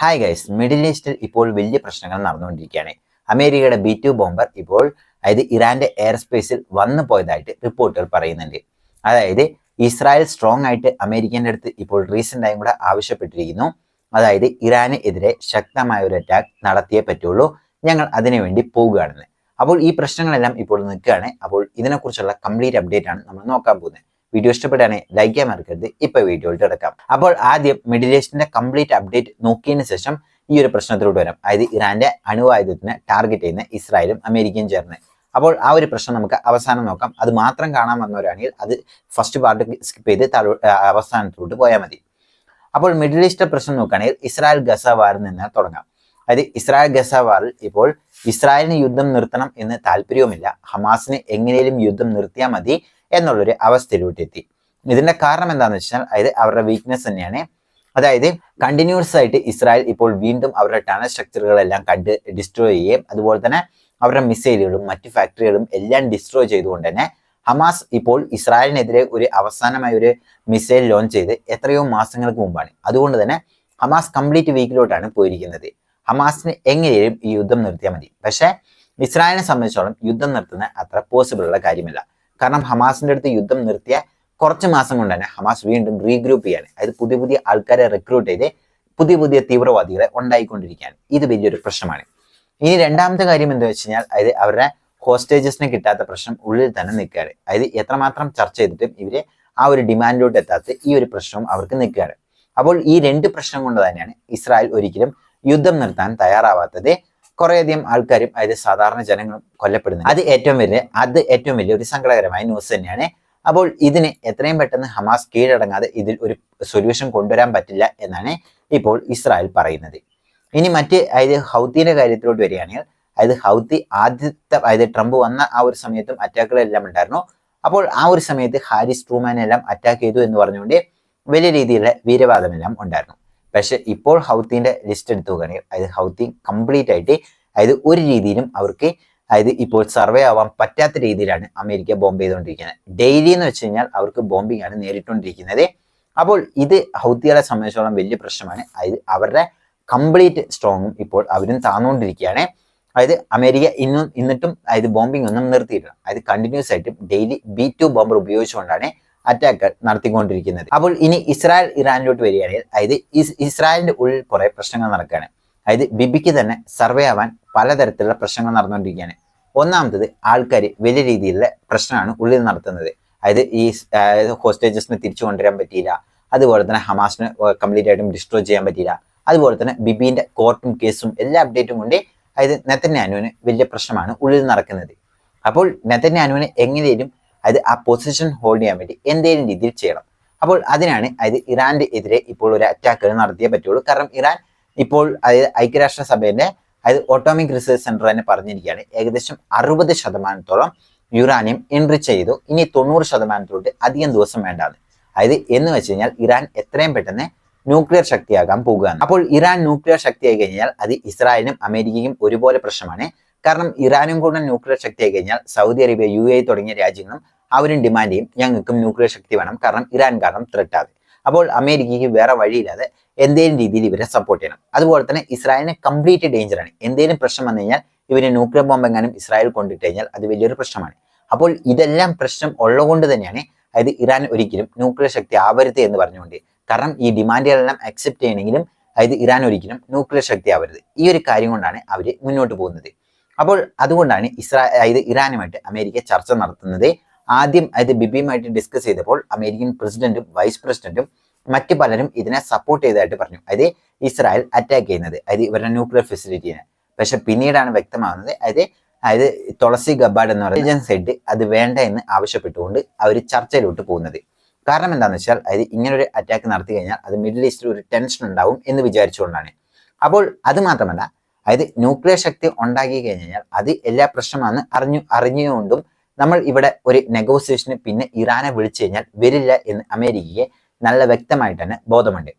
Hi guys middle ഈസ്റ്റിൽ ഇപ്പോൾ വലിയ പ്രശ്നങ്ങൾ നടന്നുകൊണ്ടിരിക്കുകയാണ്. അമേരിക്കയുടെ ബി ടു ബോംബർ ഇപ്പോൾ അതായത് ഇറാന്റെ എയർ സ്പേസിൽ വന്നു പോയതായിട്ട് റിപ്പോർട്ടുകൾ പറയുന്നുണ്ട്. അതായത് ഇസ്രായേൽ സ്ട്രോങ് ആയിട്ട് അമേരിക്കന്റെ അടുത്ത് ഇപ്പോൾ റീസെന്റ് ആയും കൂടെ ആവശ്യപ്പെട്ടിരിക്കുന്നു. അതായത് ഇറാന് എതിരെ ശക്തമായ ഒരു അറ്റാക്ക് നടത്തിയേ പറ്റുള്ളൂ. ഞങ്ങൾ അതിനുവേണ്ടി പോവുകയാണെന്ന്. അപ്പോൾ ഈ പ്രശ്നങ്ങളെല്ലാം ഇപ്പോൾ നിൽക്കുകയാണ്. അപ്പോൾ ഇതിനെക്കുറിച്ചുള്ള കംപ്ലീറ്റ് അപ്ഡേറ്റ് ആണ് നമ്മൾ നോക്കാൻ പോകുന്നത്. വീഡിയോ ഇഷ്ടപ്പെടുകയാണെങ്കിൽ ലൈക്ക് ചെയ്യാൻ മറക്കരുത്. ഇപ്പൊ വീഡിയോയിൽ കിടക്കാം. അപ്പോൾ ആദ്യം മിഡിൽ ഈസ്റ്റിന്റെ കംപ്ലീറ്റ് അപ്ഡേറ്റ് നോക്കിയതിന് ശേഷം ഈ ഒരു പ്രശ്നത്തിലൂടെ വരാം. അതായത് ഇറാന്റെ അണുവായുധത്തിന് ടാർഗറ്റ് ചെയ്യുന്ന ഇസ്രായേലും അമേരിക്കയും ചേർന്ന്. അപ്പോൾ ആ ഒരു പ്രശ്നം നമുക്ക് അവസാനം നോക്കാം. അത് മാത്രം കാണാൻ വന്നവരാണെങ്കിൽ അത് ഫസ്റ്റ് പാർട്ട് സ്കിപ്പ് ചെയ്ത് അവസാനത്തിലോട്ട് പോയാൽ മതി. അപ്പോൾ മിഡിൽ ഈസ്റ്റ് പ്രശ്നം നോക്കുകയാണെങ്കിൽ ഇസ്രായേൽ ഗസ വാറിൽ നിന്ന് തുടങ്ങാം. അതായത് ഇസ്രായേൽ ഗസ വാറിൽ ഇപ്പോൾ ഇസ്രായേലിന് യുദ്ധം നിർത്തണം എന്ന് താല്പര്യവുമില്ല. ഹമാസിന് എങ്ങനെയും യുദ്ധം നിർത്തിയാൽ മതി. എന്നുള്ളൊരു അവസ്ഥയിലോട്ട് എത്തി ഇതിന്റെ കാരണം എന്താണെന്ന് വെച്ചാൽ അതായത് അവരുടെ വീക്ക്നെസ് തന്നെയാണ്. അതായത് കണ്ടിന്യൂസ് ആയിട്ട് ഇസ്രായേൽ ഇപ്പോൾ വീണ്ടും അവരുടെ ടണൽ സ്ട്രക്ചറുകളെല്ലാം കണ്ട് ഡിസ്ട്രോയ് ചെയ്യുകയും അതുപോലെ തന്നെ അവരുടെ മിസൈലുകളും മറ്റ് ഫാക്ടറികളും എല്ലാം ഡിസ്ട്രോയ് ചെയ്തുകൊണ്ട് തന്നെ ഹമാസ് ഇപ്പോൾ ഇസ്രായേലിനെതിരെ ഒരു അവസാനമായ ഒരു മിസൈൽ ലോഞ്ച് ചെയ്ത് എത്രയോ മാസങ്ങൾക്ക് മുമ്പാണ്. അതുകൊണ്ട് തന്നെ ഹമാസ് കംപ്ലീറ്റ് വീക്കിലോട്ടാണ് പോയിരിക്കുന്നത്. ഹമാസിന് എങ്ങനെയും ഈ യുദ്ധം നിർത്തിയാൽ മതി. പക്ഷേ ഇസ്രായേലിനെ സംബന്ധിച്ചോളം യുദ്ധം നിർത്തുന്ന അത്ര പോസിബിൾ ഉള്ള കാര്യമല്ല. കാരണം ഹമാസിന്റെ അടുത്ത് യുദ്ധം നിർത്തിയ കുറച്ച് മാസം കൊണ്ട് തന്നെ ഹമാസ് വീണ്ടും റീഗ്രൂപ്പ് ചെയ്യാണ്. അതായത് പുതിയ പുതിയ ആൾക്കാരെ റിക്രൂട്ട് ചെയ്ത് പുതിയ പുതിയ തീവ്രവാദികളെ ഉണ്ടായിക്കൊണ്ടിരിക്കുകയാണ്. ഇത് വലിയൊരു പ്രശ്നമാണ്. ഇനി രണ്ടാമത്തെ കാര്യം എന്താ വെച്ച് കഴിഞ്ഞാൽ അതായത് അവരുടെ ഹോസ്റ്റേജസിനെ കിട്ടാത്ത പ്രശ്നം ഉള്ളിൽ തന്നെ നിൽക്കുകയാണ്. അതായത് എത്രമാത്രം ചർച്ച ചെയ്തിട്ടും ഇവർ ആ ഒരു ഡിമാൻഡിലോട്ട് എത്താത്ത ഈ ഒരു പ്രശ്നവും അവർക്ക് നിൽക്കുകയാണ്. അപ്പോൾ ഈ രണ്ട് പ്രശ്നം കൊണ്ട് തന്നെയാണ് ഇസ്രായേൽ ഒരിക്കലും യുദ്ധം നിർത്താൻ തയ്യാറാവാത്തത്. കുറേയധികം ആൾക്കാരും അതായത് സാധാരണ ജനങ്ങളും കൊല്ലപ്പെടുന്നത് അത് ഏറ്റവും വലിയ അത് ഏറ്റവും വലിയ ഒരു സങ്കടകരമായ ന്യൂസ് തന്നെയാണ്. അപ്പോൾ ഇതിന് എത്രയും പെട്ടെന്ന് ഹമാസ് കീഴടങ്ങാതെ ഇതിൽ ഒരു സൊല്യൂഷൻ കൊണ്ടുവരാൻ പറ്റില്ല എന്നാണ് ഇപ്പോൾ ഇസ്രായേൽ പറയുന്നത്. ഇനി മറ്റ് അതായത് ഹൗത്തിന്റെ കാര്യത്തിലോട്ട് വരികയാണെങ്കിൽ അതായത് ഹൗത്തി ആദ്യത്തെ അതായത് ട്രംപ് വന്ന ആ ഒരു സമയത്തും അറ്റാക്കുകളെല്ലാം ഉണ്ടായിരുന്നു. അപ്പോൾ ആ ഒരു സമയത്ത് ഹാരിസ് ട്രൂമാനെല്ലാം അറ്റാക്ക് ചെയ്തു എന്ന് പറഞ്ഞുകൊണ്ട് വലിയ രീതിയിലുള്ള വീരവാദമെല്ലാം ഉണ്ടായിരുന്നു. പക്ഷെ ഇപ്പോൾ ഹൗത്തിന്റെ ലിസ്റ്റ് എടുത്തു നോക്കുകയാണെങ്കിൽ അതായത് ഹൗത്തി കംപ്ലീറ്റ് ആയിട്ട് അതായത് ഒരു രീതിയിലും അവർക്ക് അതായത് ഇപ്പോൾ സർവേ ആവാൻ പറ്റാത്ത രീതിയിലാണ് അമേരിക്ക ബോംബ് ചെയ്തുകൊണ്ടിരിക്കുന്നത്. ഡെയിലി എന്ന് വെച്ച് കഴിഞ്ഞാൽ അവർക്ക് ബോംബിംഗ് ആണ് നേരിട്ടുകൊണ്ടിരിക്കുന്നത്. അപ്പോൾ ഇത് ഹൗത്തികളെ സംബന്ധിച്ചോളം വലിയ പ്രശ്നമാണ്. അതായത് അവരുടെ കംപ്ലീറ്റ് സ്ട്രോങ്ങും ഇപ്പോൾ അവരും താന്നുകൊണ്ടിരിക്കുകയാണ്. അതായത് അമേരിക്ക ഇന്നും ഇന്നിട്ടും അതായത് ബോംബിംഗ് ഒന്നും നിർത്തിയിട്ടില്ല. അതായത് കണ്ടിന്യൂസ് ആയിട്ടും ഡെയിലി ബി ടു ബോംബർ ഉപയോഗിച്ചുകൊണ്ടാണ് അറ്റാക്ക് നടത്തിക്കൊണ്ടിരിക്കുന്നത്. അപ്പോൾ ഇനി ഇസ്രായേൽ ഇറാനിലോട്ട് വരികയാണെങ്കിൽ അതായത് ഇസ്രായേലിന്റെ ഉള്ളിൽ കുറെ പ്രശ്നങ്ങൾ നടക്കുകയാണ്. അതായത് ബിബിക്ക് തന്നെ സർവേ ആവാൻ പലതരത്തിലുള്ള പ്രശ്നങ്ങൾ നടന്നുകൊണ്ടിരിക്കുകയാണ്. ഒന്നാമത്തത് ആൾക്കാർ വലിയ രീതിയിലുള്ള പ്രശ്നമാണ് ഉള്ളിൽ നടത്തുന്നത്. അതായത് ഈ ഹോസ്റ്റേജസിനെ തിരിച്ചു കൊണ്ടുവരാൻ പറ്റിയില്ല. അതുപോലെ തന്നെ ഹമാസിന് കംപ്ലീറ്റ് ആയിട്ടും ഡിസ്ട്രോയ് ചെയ്യാൻ പറ്റിയില്ല. അതുപോലെ തന്നെ ബിബിന്റെ കോർട്ടും കേസും എല്ലാ അപ്ഡേറ്റും കൊണ്ട് അതായത് നെത്തന്യാനുവിന് വലിയ പ്രശ്നമാണ് ഉള്ളിൽ നടക്കുന്നത്. അപ്പോൾ നെത്തന്യാനുവിന് എങ്ങനെയും അത് ആ പൊസിഷൻ ഹോൾഡ് ചെയ്യാൻ വേണ്ടി എന്തെങ്കിലും രീതിയിൽ ചെയ്യണം. അപ്പോൾ അതിനാണ് അതായത് ഇറാന്റെ എതിരെ ഇപ്പോൾ ഒരു അറ്റാക്കുകൾ നടത്തിയേ പറ്റുള്ളൂ. കാരണം ഇറാൻ ഇപ്പോൾ അതായത് ഐക്യരാഷ്ട്ര സഭയുടെ അതായത് ഓട്ടോമിക് റിസർച്ച് സെന്റർ തന്നെ പറഞ്ഞിരിക്കുകയാണ്. ഏകദേശം അറുപത് ശതമാനത്തോളം യുറാനിയം എൻറിച്ച് ചെയ്തു. ഇനി തൊണ്ണൂറ് ശതമാനത്തോട്ട് അധികം ദിവസം വേണ്ടാണ് അതായത് എന്ന് വെച്ച് കഴിഞ്ഞാൽ ഇറാൻ എത്രയും പെട്ടെന്ന് ന്യൂക്ലിയർ ശക്തിയാകാൻ പോകുകയാണ്. അപ്പോൾ ഇറാൻ ന്യൂക്ലിയർ ശക്തിയായി കഴിഞ്ഞാൽ അത് ഇസ്രായേലിനും അമേരിക്കയ്ക്കും ഒരുപോലെ പ്രശ്നമാണ്. കാരണം ഇറാനും കൂടെ ന്യൂക്ലിയർ ശക്തിയായി കഴിഞ്ഞാൽ സൗദി അറേബ്യ യു തുടങ്ങിയ രാജ്യങ്ങളും അവരും ഡിമാൻഡ് ചെയ്യും. ഞങ്ങൾക്കും ന്യൂക്ലിയർ ശക്തി വേണം. കാരണം ഇറാൻ കാരണം ത്രെട്ടാതെ. അപ്പോൾ അമേരിക്കയ്ക്ക് വേറെ വഴിയില്ലാതെ എന്തെങ്കിലും രീതിയിൽ ഇവരെ സപ്പോർട്ട് ചെയ്യണം. അതുപോലെ തന്നെ ഇസ്രായേലിന് കംപ്ലീറ്റ് ഡേഞ്ചറാണ് എന്തെങ്കിലും പ്രശ്നം വന്നു കഴിഞ്ഞാൽ ഇവർ ന്യൂക്ലിയർ ബോംബ് എങ്ങാനും ഇസ്രായേൽ കൊണ്ടിട്ട് കഴിഞ്ഞാൽ അത് വലിയൊരു പ്രശ്നമാണ്. അപ്പോൾ ഇതെല്ലാം പ്രശ്നം ഉള്ളതുകൊണ്ട് തന്നെയാണ് അതായത് ഇറാൻ ഒരിക്കലും ന്യൂക്ലിയർ ശക്തി ആവരുത് എന്ന് പറഞ്ഞുകൊണ്ട്. കാരണം ഈ ഡിമാൻഡുകളെല്ലാം അക്സെപ്റ്റ് ചെയ്യണമെങ്കിലും അതായത് ഇറാൻ ഒരിക്കലും ന്യൂക്ലിയർ ശക്തി ആവരുത്. ഈ ഒരു കാര്യം കൊണ്ടാണ് അവർ മുന്നോട്ട് പോകുന്നത്. അപ്പോൾ അതുകൊണ്ടാണ് ഇസ്രായേൽ അതായത് ഇറാനുമായിട്ട് അമേരിക്ക ചർച്ച നടത്തുന്നത് ആദ്യം അത് ബിബിയുമായിട്ട് ഡിസ്കസ് ചെയ്തപ്പോൾ അമേരിക്കൻ പ്രസിഡന്റും വൈസ് പ്രസിഡന്റും മറ്റു പലരും ഇതിനെ സപ്പോർട്ട് ചെയ്തതായിട്ട് പറഞ്ഞു. അതായത് ഇസ്രായേൽ അറ്റാക്ക് ചെയ്യുന്നത്. അതായത് ഇവരുടെ ന്യൂക്ലിയർ ഫെസിലിറ്റിനെ പക്ഷെ പിന്നീടാണ് വ്യക്തമാകുന്നത് അതായത് അതായത് തുളസി ഗബാഡ് എന്ന് പറയുന്ന ഹെഡ് അത് വേണ്ട എന്ന് ആവശ്യപ്പെട്ടുകൊണ്ട് അവർ ചർച്ചയിലോട്ട് പോകുന്നത്. കാരണം എന്താണെന്ന് വെച്ചാൽ അതായത് ഇങ്ങനൊരു അറ്റാക്ക് നടത്തി കഴിഞ്ഞാൽ അത് മിഡിൽ ഈസ്റ്റിൽ ഒരു ടെൻഷൻ ഉണ്ടാവും എന്ന് വിചാരിച്ചുകൊണ്ടാണ്. അപ്പോൾ അത് മാത്രമല്ല അതായത് ന്യൂക്ലിയർ ശക്തി ഉണ്ടാക്കി കഴിഞ്ഞാൽ അത് എല്ലാ പ്രശ്നമാണെന്ന് അറിഞ്ഞു അറിഞ്ഞുകൊണ്ടും നമ്മൾ ഇവിടെ ഒരു നെഗോസിയേഷന് പിന്നെ ഇറാനെ വിളിച്ചു കഴിഞ്ഞാൽ വരില്ല എന്ന് അമേരിക്കയെ നല്ല വ്യക്തമായിട്ട് തന്നെ ബോധമുണ്ട്.